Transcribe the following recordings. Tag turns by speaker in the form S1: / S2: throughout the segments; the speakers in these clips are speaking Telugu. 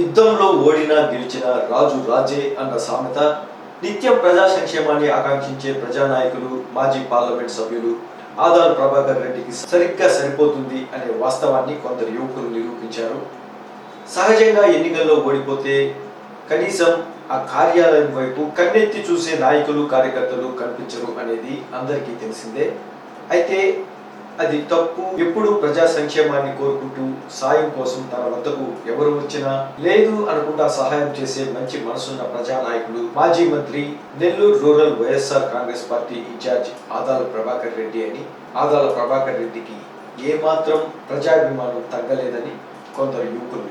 S1: యుద్ధంలో ఓడినా గెలిచిన రాజు రాజే అన్న సామెత నిత్యం ప్రజా సంక్షేమాన్ని ఆకాంక్షించే ప్రజానాయకులు మాజీ పార్లమెంట్ సభ్యులు ఆదాల్ ప్రభాకర్ రెడ్డికి సరిగ్గా సరిపోతుంది అనే వాస్తవాన్ని కొందరు యువకులు నిరూపించారు. సహజంగా ఎన్నికల్లో ఓడిపోతే కనీసం ఆ కార్యాలయం వైపు కన్నెత్తి చూసే నాయకులు కార్యకర్తలు కనిపించరు అనేది అందరికీ తెలిసిందే. అయితే అది తప్పు. ఎప్పుడు ప్రజా సంక్షేమాన్ని కోరుకుంటూ సాయం కోసం తన వద్దకు ఎవరు వచ్చినా లేదు అనుకుంటా సహాయం చేసే మంచి మనసున్న ప్రజా నాయకులు మాజీ మంత్రి Nellore rural YSR Congress party incharge Adala Prabhakar Reddy అని. ఆదాల ప్రభాకర్ రెడ్డికి ఏమాత్రం ప్రజాభిమానం తగ్గలేదని కొందరు యువకులు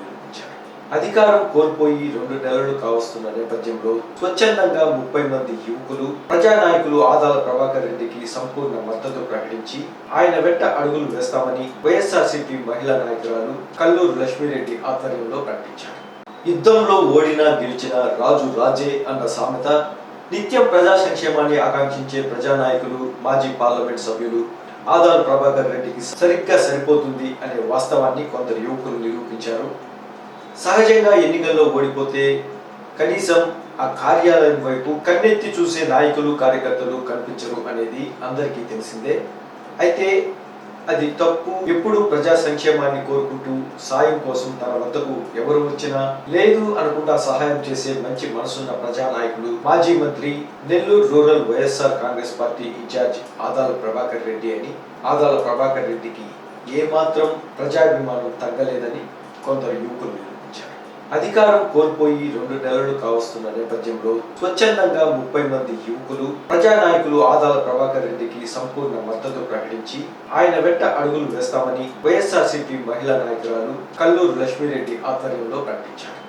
S1: అధికారం కోల్పోయి రెండు నెలలు కావస్తున్న నేపథ్యంలో స్వచ్ఛందంగా ముప్పై మంది యువకులు ప్రజానాయకులు ఆదాల ప్రభాకర్ రెడ్డికి సంపూర్ణ మద్దతు ప్రకటించి ఆయన వెంట అడుగులు వేస్తామని వైఎస్ఆర్సీపీ మహిళా నాయకురాలు కల్లూరు లక్ష్మీరెడ్డి ఆధ్వర్యంలో ప్రకటించారు. యుద్ధంలో ఓడినా గెలిచిన రాజు రాజే అన్న సామెత నిత్యం ప్రజా సంక్షేమాన్ని ఆకాంక్షించే ప్రజానాయకులు మాజీ పార్లమెంట్ సభ్యులు ఆదాల్ ప్రభాకర్ రెడ్డికి సరిగ్గా సరిపోతుంది అనే వాస్తవాన్ని కొందరు యువకులు నిరూపించారు. సహజంగా ఎన్నికల్లో ఓడిపోతే కనీసం ఆ కార్యాలయం వైపు కన్నెత్తి చూసే నాయకులు కార్యకర్తలు కనిపించరు అనేది అందరికీ తెలిసిందే. అయితే అది తప్పు. ఎప్పుడు ప్రజా సంక్షేమాన్ని కోరుకుంటూ సాయం కోసం తన వద్దకు ఎవరు వచ్చినా లేదు అనుకుంటా సహాయం చేసే మంచి మనసున్న ప్రజా నాయకులు మాజీ మంత్రి Nellore rural YSR Congress party incharge Adala Prabhakar Reddy అని. ఆదాల ప్రభాకర్ రెడ్డికి ఏమాత్రం ప్రజాభిమానం తగ్గలేదని కొందరు యువకులు అధికారం కోల్పోయి రెండు నెలలు కావస్తున్న నేపథ్యంలో స్వచ్ఛందంగా ముప్పై మంది యువకులు ప్రజానాయకులు ఆదాల ప్రభాకర్ రెడ్డికి సంపూర్ణ మద్దతు ప్రకటించి ఆయన వెంట అడుగులు వేస్తామని వైఎస్ఆర్సీపీ మహిళా నాయకురాలు కల్లూరు లక్ష్మీరెడ్డి ఆధ్వర్యంలో ప్రకటించారు.